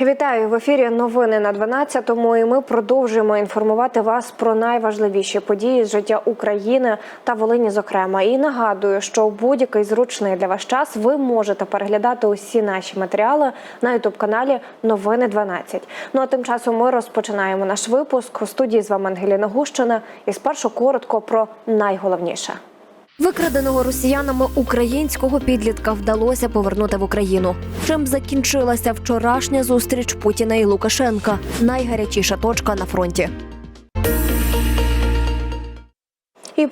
Вітаю в ефірі. Новини на 12-му І ми продовжуємо інформувати вас про найважливіші події з життя України та Волині. Зокрема, і нагадую, що у будь-який зручний для вас час ви можете переглядати усі наші матеріали на ютуб каналі Новини 12. Ну а тим часом ми розпочинаємо наш випуск у студії з вами Ангеліна Гущина. І спершу коротко про найголовніше. Викраденого росіянами українського підлітка вдалося повернути в Україну. Чим закінчилася вчорашня зустріч Путіна і Лукашенка? Найгарячіша точка на фронті.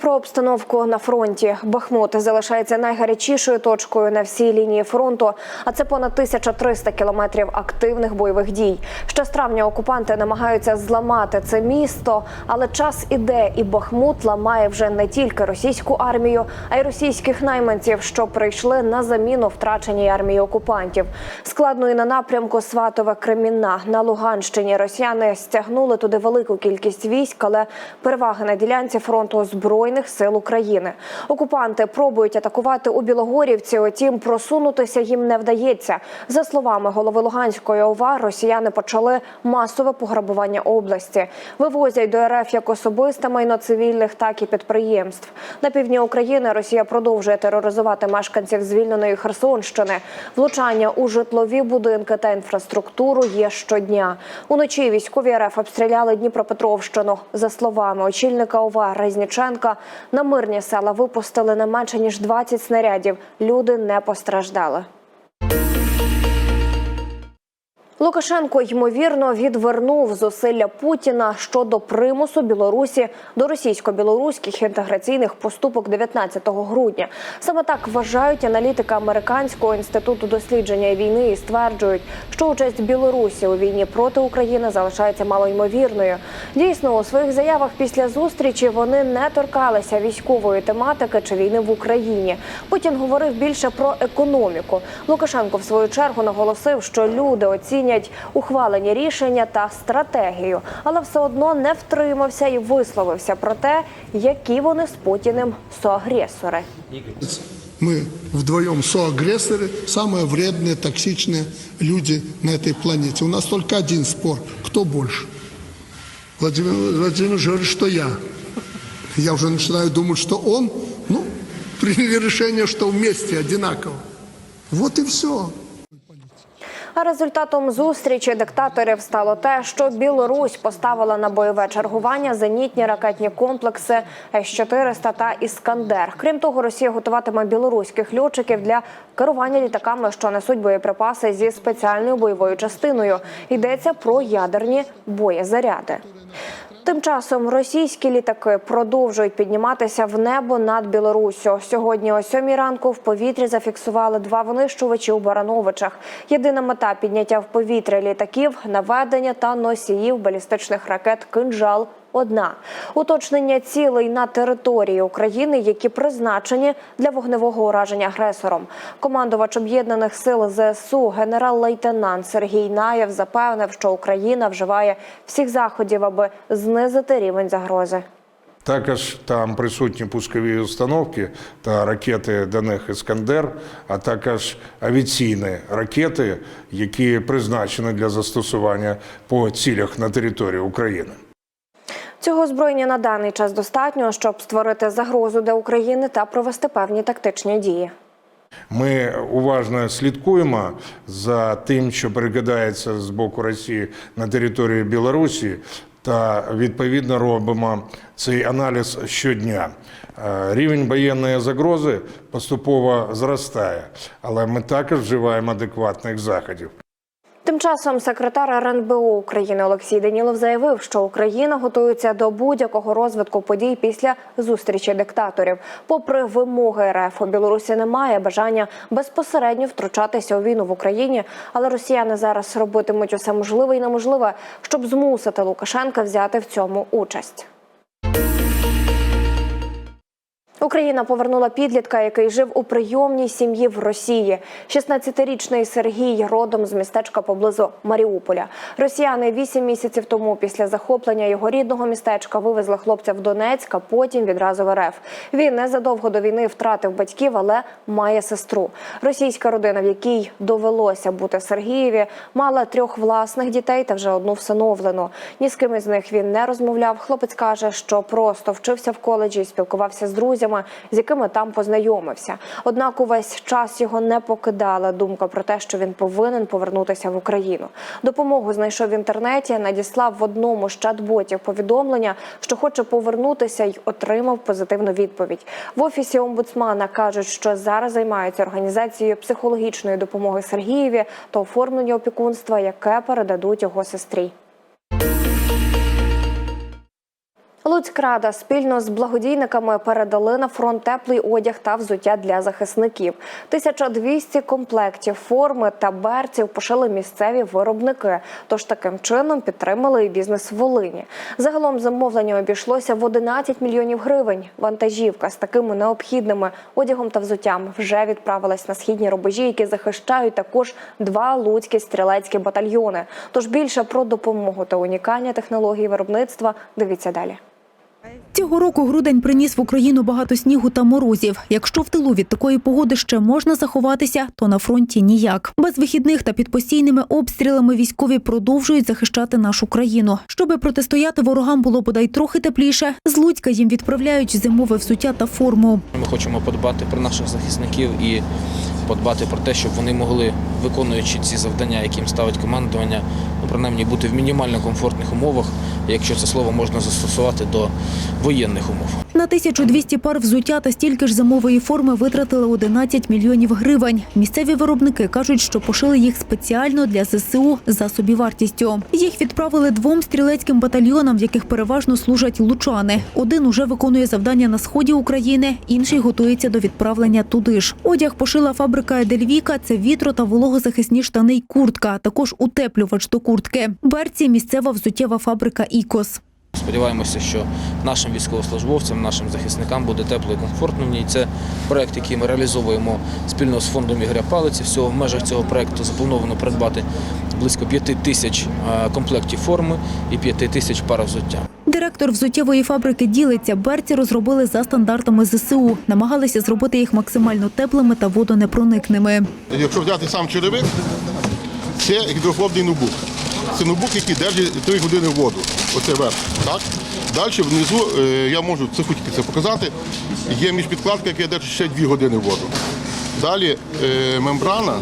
Про обстановку на фронті Бахмут залишається найгарячішою точкою на всій лінії фронту. А це понад 1300 кілометрів активних бойових дій. Ще з травня окупанти намагаються зламати це місто, але час іде, і Бахмут ламає вже не тільки російську армію, а й російських найманців, що прийшли на заміну втраченій армії окупантів. Складно і на напрямку Сватове Кремінна на Луганщині. Росіяни стягнули туди велику кількість військ, але переваги на ділянці фронту збройних сил України. Окупанти пробують атакувати у Білогорівці. Утім, просунутися їм не вдається. За словами голови Луганської ОВА, росіяни почали масове пограбування області. Вивозять до РФ як особисте майно цивільних, так і підприємств. На півдні України Росія продовжує тероризувати мешканців звільненої Херсонщини. Влучання у житлові будинки та інфраструктуру є щодня. Уночі військові РФ обстріляли Дніпропетровщину. За словами очільника ОВА Резніченка, на мирні села випустили не менше ніж 20 снарядів. Люди не постраждали. Лукашенко ймовірно відвернув зусилля Путіна щодо примусу Білорусі до російсько-білоруських інтеграційних поступок 19 грудня. Саме так вважають аналітики американського інституту дослідження війни і стверджують, що участь Білорусі у війні проти України залишається малоймовірною. Дійсно, у своїх заявах після зустрічі вони не торкалися військової тематики чи війни в Україні. Путін говорив більше про економіку. Лукашенко в свою чергу наголосив, що люди оцінять ухвалені рішення та стратегію, але все одно не втримався і висловився про те, які вони з Путіним соагресори. Мы вдвоем соагрессоры, самые вредные, токсичные люди на этой планете. У нас только один спор. Кто больше? Владимир Владимирович говорит, что я. Я уже начинаю думать, что он, ну, приняли решение, что вместе одинаково. Вот и все. А результатом зустрічі диктаторів стало те, що Білорусь поставила на бойове чергування зенітні ракетні комплекси С-400 та Іскандер. Крім того, Росія готуватиме білоруських льотчиків для керування літаками, що несуть боєприпаси зі спеціальною бойовою частиною. Йдеться про ядерні боєзаряди. Тим часом російські літаки продовжують підніматися в небо над Білоруссю. Сьогодні о сьомій ранку в повітрі зафіксували два винищувачі у Барановичах. Єдина мета підняття в повітря літаків, наведення та носіїв балістичних ракет «Кинжал» Одна уточнення цілей на території України, які призначені для вогневого ураження агресором. Командувач об'єднаних сил ЗСУ генерал-лейтенант Сергій Наєв запевнив, що Україна вживає всіх заходів, аби знизити рівень загрози. Також там присутні пускові установки та ракети Данех Іскандер, а також авіаційні ракети, які призначені для застосування по цілях на території України. Цього озброєння на даний час достатньо, щоб створити загрозу для України та провести певні тактичні дії. Ми уважно слідкуємо за тим, що перекидається з боку Росії на територію Білорусі, та відповідно робимо цей аналіз щодня. Е, Рівень воєнної загрози поступово зростає, але ми також вживаємо адекватних заходів. Тим часом секретар РНБО України Олексій Данілов заявив, що Україна готується до будь-якого розвитку подій після зустрічі диктаторів. Попри вимоги РФ, у Білорусі немає бажання безпосередньо втручатися у війну в Україні, але росіяни зараз робитимуть усе можливе і неможливе, щоб змусити Лукашенка взяти в цьому участь. Україна повернула підлітка, який жив у прийомній сім'ї в Росії. 16-річний Сергій родом з містечка поблизу Маріуполя. Росіяни вісім місяців тому після захоплення його рідного містечка вивезли хлопця в Донецьк, а потім відразу в РФ. Він незадовго до війни втратив батьків, але має сестру. Російська родина, в якій довелося бути Сергієві, мала трьох власних дітей та вже одну всиновлену. Ні з ким із них він не розмовляв. Хлопець каже, що просто вчився в коледжі спілкувався з друзями, з якими там познайомився. Однак увесь час його не покидала думка про те, що він повинен повернутися в Україну. Допомогу знайшов в інтернеті, надіслав в одному з чат-ботів повідомлення, що хоче повернутися, й отримав позитивну відповідь. В офісі омбудсмана кажуть, що зараз займаються організацією психологічної допомоги Сергієві та оформлення опікунства, яке передадуть його сестрі. Луцькрада спільно з благодійниками передали на фронт теплий одяг та взуття для захисників. 1200 комплектів форми та берців пошили місцеві виробники. Тож таким чином підтримали і бізнес в Волині. Загалом замовлення обійшлося в 11 мільйонів гривень. Вантажівка з такими необхідними одягом та взуттям вже відправилась на східні рубежі, які захищають також два луцькі стрілецькі батальйони. Тож більше про допомогу та унікальні технології виробництва дивіться далі. Цього року грудень приніс в Україну багато снігу та морозів. Якщо в тилу від такої погоди ще можна заховатися, то на фронті ніяк. Без вихідних та під постійними обстрілами військові продовжують захищати нашу країну. Щоби протистояти ворогам було бодай трохи тепліше, з Луцька їм відправляють зимове взуття та форму. Ми хочемо подбати про наших захисників і подбати про те, щоб вони могли, виконуючи ці завдання, які їм ставить командування, ну, принаймні бути в мінімально комфортних умовах, якщо це слово можна застосувати до воєнних умов. На 1200 пар взуття та стільки ж зимової форми витратили 11 мільйонів гривень. Місцеві виробники кажуть, що пошили їх спеціально для ЗСУ за собівартістю. Їх відправили двом стрілецьким батальйонам, в яких переважно служать лучани. Один уже виконує завдання на сході України, інший готується до відправлення туди ж. Одяг пошила фабрика Едельвіка. Це вітро та вологозахисні штани й куртка, також утеплювач до куртки. Берці місцева взуттєва фабрика Ікос. Сподіваємося, що нашим військовослужбовцям, нашим захисникам буде тепло і комфортно в ній. Це проект, який ми реалізовуємо спільно з фондом Ігоря Палиці. Всього в межах цього проекту заплановано придбати близько 5 тисяч е, комплектів форми і 5 тисяч пар взуття. Директор взуттєвої фабрики ділиться. Берці розробили за стандартами ЗСУ. Намагалися зробити їх максимально теплими та водонепроникними. Якщо взяти сам черевик, це гідрофобний ноутбук. Це ноутбук, який держить 3 години воду. Оце верх. Так? Далі внизу, е, я можу це цифутки це показати, є міжпідкладка, яка держить ще 2 години воду. Далі е, мембрана,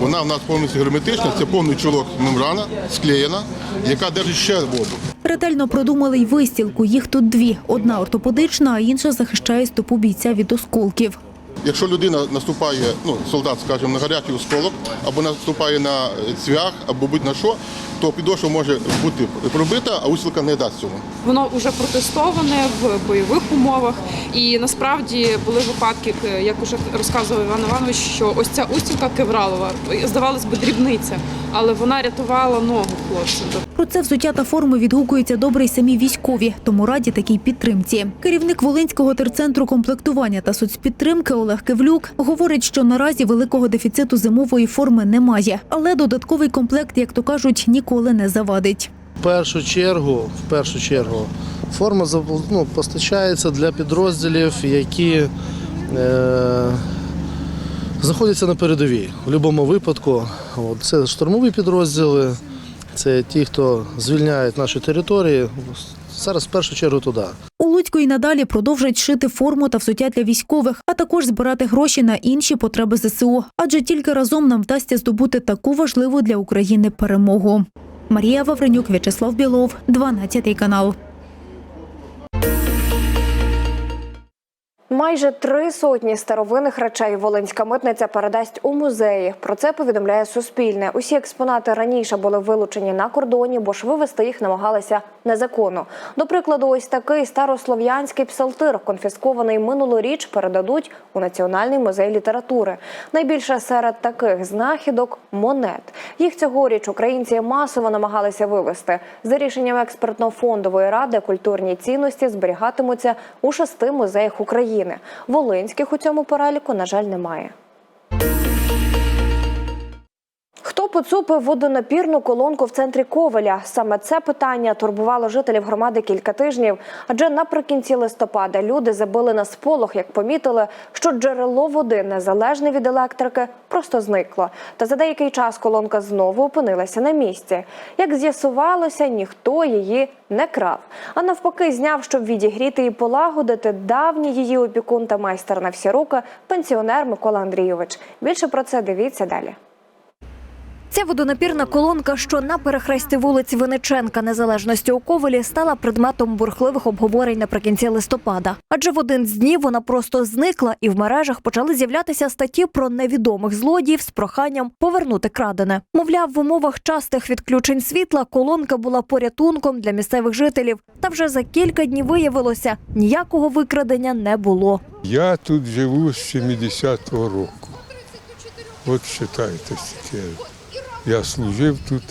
вона в нас повністю герметична, це повний чолок мембрана, склеєна, яка держить ще воду. Ретельно продумали й вистілку. Їх тут дві: одна ортопедична, а інша захищає стопу бійця від осколків. Якщо людина наступає, ну солдат, скажімо, на гарячий осколок, або наступає на цвях, або будь-на що, то підошва може бути пробита, а устілка не дасть цього. Воно вже протестоване в бойових умовах, і насправді були випадки, як уже розказував Іван Іванович, що ось ця устілка кевралова, здавалось би, дрібниця, але вона рятувала ногу хлопцям. Про це взуття та форми відгукуються добре й самі військові, тому раді такій підтримці. Керівник Волинського терцентру комплектування та соцпідтримки Олег Кивлюк говорить, що наразі великого дефіциту зимової форми немає, але додатковий комплект, як то кажуть, ніколи не завадить. В першу чергу, в першу чергу, форма ну, постачається для підрозділів, які е, знаходяться на передовій. В будь-якому випадку от, це штурмові підрозділи, це ті, хто звільняють наші території. Зараз в першу чергу туди. У Луцьку і надалі продовжать шити форму та взуття для військових, а також збирати гроші на інші потреби ЗСУ. Адже тільки разом нам вдасться здобути таку важливу для України перемогу. Марія Вавренюк, В'ячеслав Білов, 12 канал. Майже три сотні старовинних речей Волинська митниця передасть у музеї. Про це повідомляє Суспільне. Усі експонати раніше були вилучені на кордоні, бо ж вивезти їх намагалися незаконно. До прикладу, ось такий старослов'янський псалтир, конфіскований минулоріч, передадуть у Національний музей літератури. Найбільше серед таких знахідок монет. Їх цьогоріч українці масово намагалися вивезти. За рішенням експертно-фондової ради культурні цінності зберігатимуться у шести музеях України. України. Волинських у цьому переліку, на жаль, немає. Поцупив водонапірну колонку в центрі Ковеля? Саме це питання турбувало жителів громади кілька тижнів. Адже наприкінці листопада люди забили на сполох, як помітили, що джерело води, незалежне від електрики, просто зникло. Та за деякий час колонка знову опинилася на місці. Як з'ясувалося, ніхто її не крав, а навпаки, зняв, щоб відігріти і полагодити давній її опікун та майстер на всі руки пенсіонер Микола Андрійович. Більше про це дивіться далі. Ця водонапірна колонка, що на перехресті вулиці Винниченка Незалежності у Ковелі, стала предметом бурхливих обговорень наприкінці листопада. Адже в один з днів вона просто зникла, і в мережах почали з'являтися статті про невідомих злодіїв з проханням повернути крадене. Мовляв, в умовах частих відключень світла колонка була порятунком для місцевих жителів. Та вже за кілька днів виявилося, ніякого викрадення не було. Я тут живу з 70-го року. От вважайте, скільки я служив тут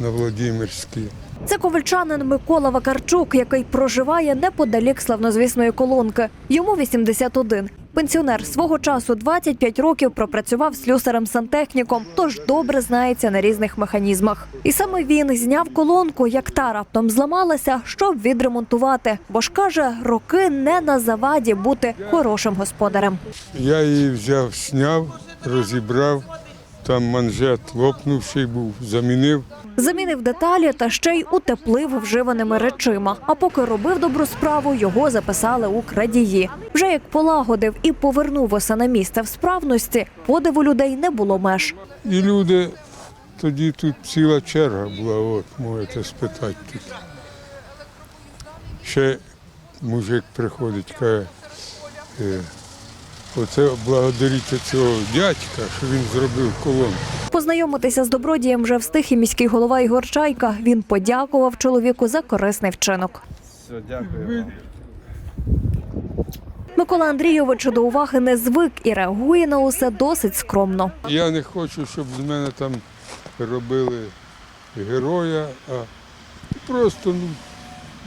на Владимирській. Це ковальчанин Микола Вакарчук, який проживає неподалік славнозвісної колонки. Йому 81. Пенсіонер свого часу 25 років пропрацював слюсарем-сантехніком, тож добре знається на різних механізмах. І саме він зняв колонку, як та раптом зламалася, щоб відремонтувати. Бо ж каже, роки не на заваді бути хорошим господарем. Я її взяв, сняв, розібрав, там манжет лопнувший був, замінив. Замінив деталі та ще й утеплив вживаними речима. А поки робив добру справу, його записали у крадії. Вже як полагодив і повернув усе на місце в справності, подиву людей не було меж. І люди, тоді тут ціла черга була, от можете спитати тут. Ще мужик приходить, каже, е, оце благодаріть цього дядька, що він зробив колонку. Познайомитися з добродієм вже встиг і міський голова Ігор Чайка. Він подякував чоловіку за корисний вчинок. Микола Андрійович до уваги не звик і реагує на усе досить скромно. Я не хочу, щоб з мене там робили героя, а просто, ну,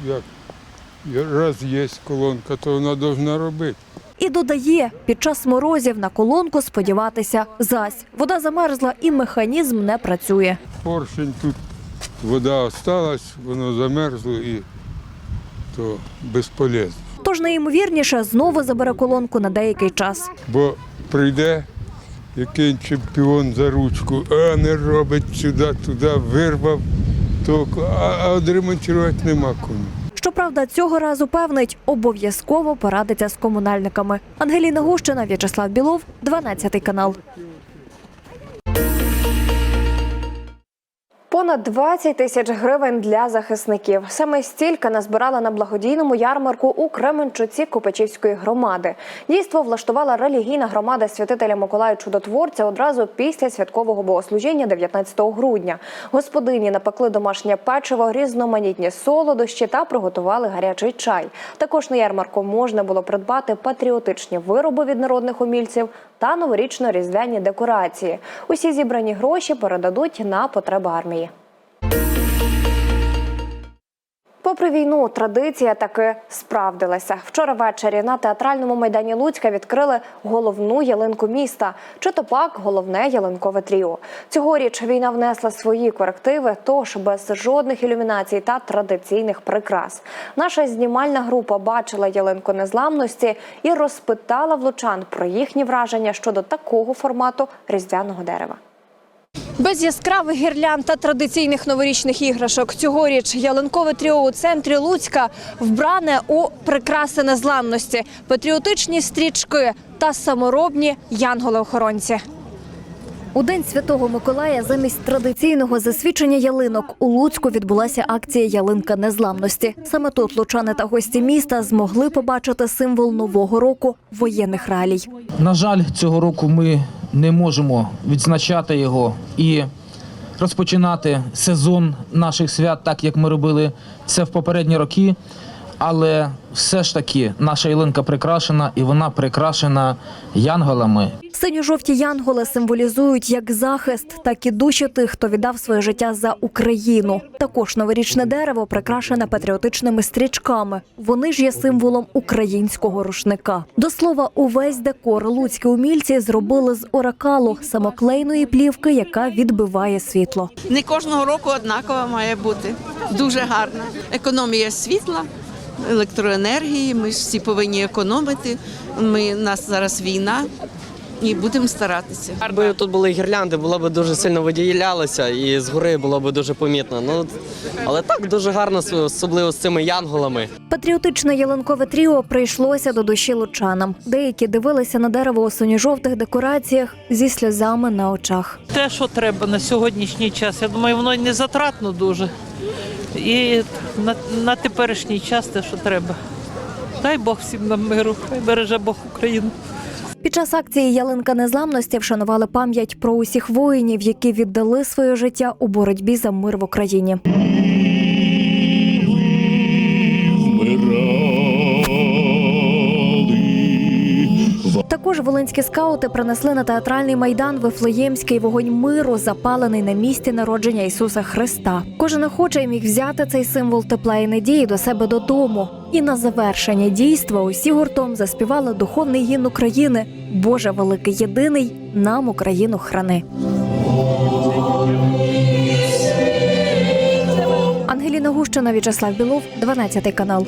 як, раз є колонка, то вона повинна робити. І додає, під час морозів на колонку сподіватися зась. Вода замерзла і механізм не працює. Поршень тут вода осталась, воно замерзло і то безполезно. Тож найімовірніше знову забере колонку на деякий час. Бо прийде який чемпіон за ручку, а не робить сюди, туди, вирвав ток, а, а відремонтувати нема кому. Щоправда, цього разу певнить, обов'язково порадиться з комунальниками. Ангеліна Гущина, В'ячеслав Білов, 12 канал. Понад 20 тисяч гривень для захисників. Саме стільки назбирала на благодійному ярмарку у Кременчуці Копачівської громади. Дійство влаштувала релігійна громада святителя Миколая Чудотворця одразу після святкового богослужіння 19 грудня. Господині напекли домашнє печиво, різноманітні солодощі та приготували гарячий чай. Також на ярмарку можна було придбати патріотичні вироби від народних умільців та новорічно-різдвяні декорації. Усі зібрані гроші передадуть на потреби армії. Попри війну, традиція таки справдилася. Вчора ввечері на театральному майдані Луцька відкрили головну ялинку міста. Чи то пак головне ялинкове тріо. Цьогоріч війна внесла свої корективи, тож без жодних ілюмінацій та традиційних прикрас. Наша знімальна група бачила ялинку незламності і розпитала влучан про їхні враження щодо такого формату різдвяного дерева. Без яскравих гірлян та традиційних новорічних іграшок цьогоріч ялинкове тріо у центрі Луцька вбране у прикраси незламності, патріотичні стрічки та саморобні янголи-охоронці. У день святого Миколая замість традиційного засвідчення ялинок у Луцьку відбулася акція Ялинка незламності. Саме тут лучани та гості міста змогли побачити символ нового року воєнних реалій. На жаль, цього року ми не можемо відзначати його і розпочинати сезон наших свят, так як ми робили це в попередні роки. Але все ж таки наша ялинка прикрашена, і вона прикрашена янголами. Синьо-жовті янголи символізують як захист, так і душі тих, хто віддав своє життя за Україну. Також новорічне дерево прикрашене патріотичними стрічками. Вони ж є символом українського рушника. До слова, увесь декор луцькі умільці зробили з оракалу самоклейної плівки, яка відбиває світло. Не кожного року однакова має бути. Дуже гарна. Економія світла, електроенергії. Ми ж всі повинні економити. Ми, у нас зараз війна і будемо старатися. Якби тут були гірлянди, було б дуже сильно виділялося і згори було б дуже помітно. Ну але так дуже гарно, особливо з цими янголами. Патріотичне ялинкове тріо прийшлося до душі лучанам. Деякі дивилися на дерево у синьо-жовтих декораціях зі сльозами на очах. те, що треба на сьогоднішній час. Я думаю, воно не затратно дуже. І на, на теперішній час те, що треба. Дай Бог всім нам миру, хай береже Бог Україну. Під час акції Ялинка незламності вшанували пам'ять про усіх воїнів, які віддали своє життя у боротьбі за мир в Україні. Також волинські скаути принесли на театральний майдан Вифлеємський вогонь миру, запалений на місці народження Ісуса Христа. Кожен охочий міг взяти цей символ тепла і надії до себе додому. І на завершення дійства усі гуртом заспівали духовний гімн України Боже великий єдиний, нам Україну храни. Ангеліна Гущина, В'ячеслав Білов, 12 канал.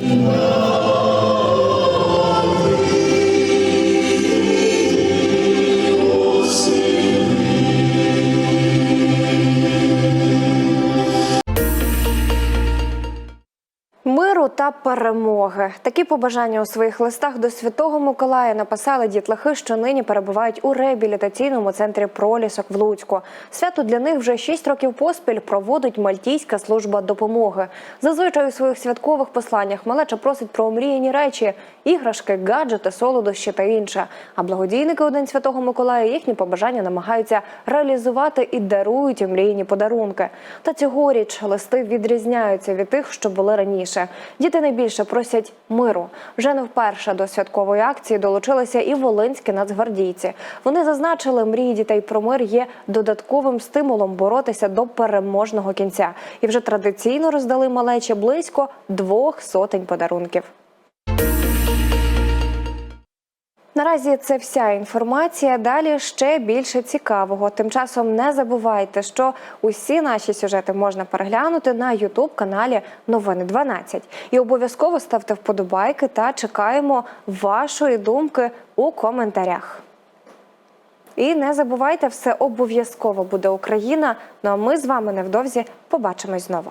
Та перемоги. Такі побажання у своїх листах до Святого Миколая написали дітлахи, що нині перебувають у реабілітаційному центрі пролісок в Луцьку. Свято для них вже 6 років поспіль проводить Мальтійська служба допомоги. Зазвичай у своїх святкових посланнях малеча просить про омріяні речі, іграшки, гаджети, солодощі та інше. А благодійники у День Святого Миколая їхні побажання намагаються реалізувати і дарують омріяні подарунки. Та цьогоріч листи відрізняються від тих, що були раніше. Діти найбільше просять миру. Вже не вперше до святкової акції долучилися і волинські нацгвардійці. Вони зазначили, мрії дітей про мир є додатковим стимулом боротися до переможного кінця. І вже традиційно роздали малечі близько двох сотень подарунків. Наразі це вся інформація. Далі ще більше цікавого. Тим часом не забувайте, що усі наші сюжети можна переглянути на Ютуб каналі Новини 12. І обов'язково ставте вподобайки та чекаємо вашої думки у коментарях. І не забувайте, все обов'язково буде Україна. Ну а ми з вами невдовзі побачимось знову.